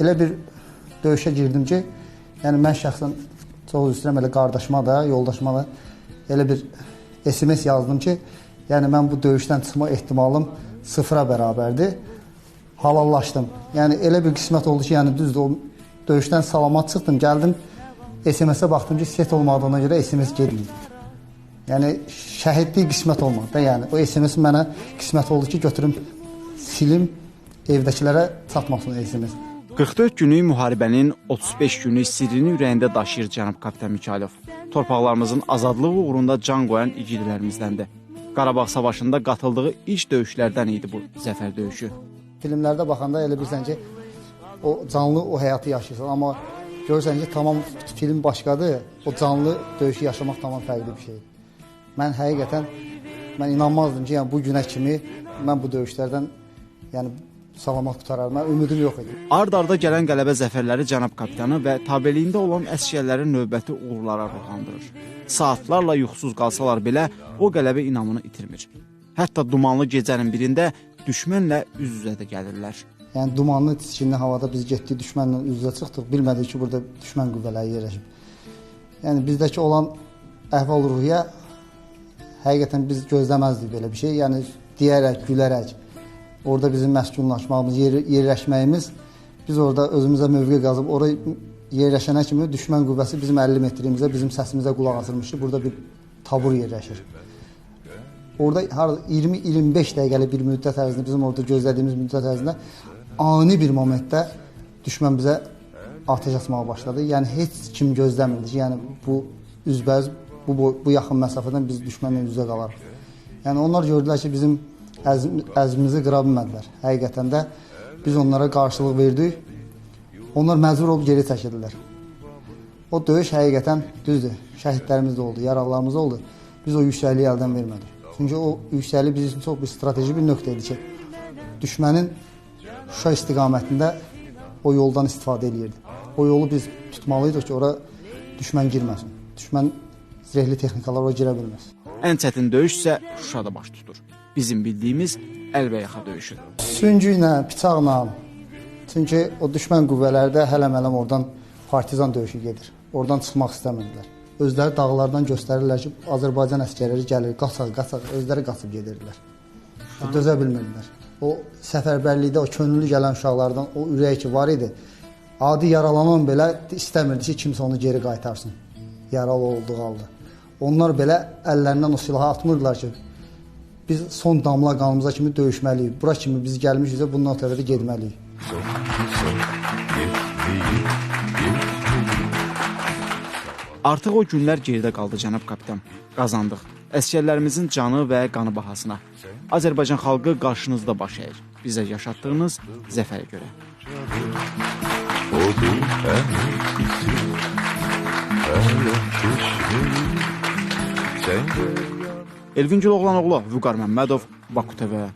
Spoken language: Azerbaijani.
Elə bir döyüşə girdim ki, yəni mən şəxsən çox istəyirəm elə qardaşıma da, yoldaşıma da elə bir SMS yazdım ki, yəni mən bu döyüşdən çıxma ehtimalım sıfıra bərabərdir. Halallaşdım. Yəni elə bir qismət oldu ki, yəni düzdür o döyüşdən salamat çıxdım, gəldim SMS-ə baxdım ki, set olmadığına görə SMS getmir. Yəni şəhidlik qismət olmadı da, yəni o SMS mənə qismət oldu ki, götürüm silim evdəkilərə çatmasın SMS. 44 günlük müharibənin 35 günlük sirrini ürəyində daşıyır cənab kapitan Mikayılov. Torpaqlarımızın azadlığı uğrunda can qoyan igidlərimizdendir. Qarabağ savaşında qatıldığı ilk döyüşlərdən idi bu zəfər döyüşü. Filmlərdə baxanda elə bilirsən ki, o canlı o həyatı yaşayırsan, amma görürsən ki, tamam film başqadır, o canlı döyüşü yaşamaq tamam fərqli bir şeydir. Mən həqiqətən mən inanmazdım ki, yəni bu günə kimi mən bu döyüşlərdən yəni salamat qutarar. Mən ümidim yox idi. Ard-arda gələn qələbə zəfərləri cənab kapitanı və tabeliyində olan əsgərlərin növbəti uğurlara ruhlandırır. Saatlarla yuxusuz qalsalar belə o qələbə inamını itirmir. Hətta dumanlı gecənin birində düşmənlə üz-üzə də gəlirlər. Yəni dumanlı tiskinli havada biz getdik düşmənlə üz-üzə çıxdıq. Bilmədik ki, burada düşmən qüvvələri yerləşib. Yəni bizdəki olan əhval-ruhiyyə həqiqətən biz gözləməzdik belə bir şey. Yəni deyərək, gülərək, orada bizim məskunlaşmağımız, yer, yerləşməyimiz biz orada özümüzə mövqe qazıb ora yerləşənə kimi düşmən qüvvəsi bizim 50 metrimizə, bizim səsimizə qulaq asılmışdı. Burada bir tabur yerləşir. Orada har 20-25 dəqiqəlik bir müddət ərzində bizim orada gözlədiyimiz müddət ərzində ani bir momentdə düşmən bizə atəş açmağa başladı. Yəni heç kim gözləmirdi ki, yəni bu üzbəüz bu boy- bu yaxın məsafədən biz düşmənlə üzə qalarıq. Yəni onlar gördülər ki, bizim əzm, əzmimizi qıra bilmədilər. Həqiqətən də biz onlara qarşılıq verdik. Onlar məcbur olub geri çəkildilər. O döyüş həqiqətən düzdür. Şəhidlərimiz də oldu, yaralılarımız oldu. Biz o yüksəkliyi əldən vermədik. Çünki o yüksəklik bizim üçün çox bir strateji bir nöqtə idi ki, düşmənin Şuşa istiqamətində o yoldan istifadə eləyirdi. O yolu biz tutmalıydıq ki, ora düşmən girməsin. Düşmən zirehli texnikalar ora girə bilməz. Ən çətin döyüş isə Şuşada baş tutur. Bizim bildiyimiz əlbəyaxa döyüşüdür. Süngü ilə, bıçaqla. Çünki o düşmən qüvvələri də hələm-hələm oradan partizan döyüşü gedir. Oradan çıxmaq istəmirdilər. Özləri dağlardan göstərirlər ki, Azərbaycan əsgərləri gəlir, qaçaq, qaçaq, özləri qaçıb gedirdilər. Dözə bilmirdilər. O səfərbərlikdə o könüllü gələn uşaqlardan o ürək ki var idi. Adi yaralanan belə istəmirdi ki, kimsə onu geri qaytarsın. Yaralı olduğu halda. Onlar belə əllərindən o silahı atmırdılar ki, biz son damla qanımıza kimi döyüşməliyik. Bura kimi biz gəlmişiksə bundan ötəri də getməliyik. Artıq o günlər geridə qaldı cənab kapitan. Qazandıq. Əsgərlərimizin canı və qanı bahasına. Azərbaycan xalqı qarşınızda baş əyir. Bizə yaşatdığınız zəfərə görə. Odun əmrisi Hələ çeşmi Sən də Elvin Güloğlanoğlu, Vüqar Məmmədov, Baku TV.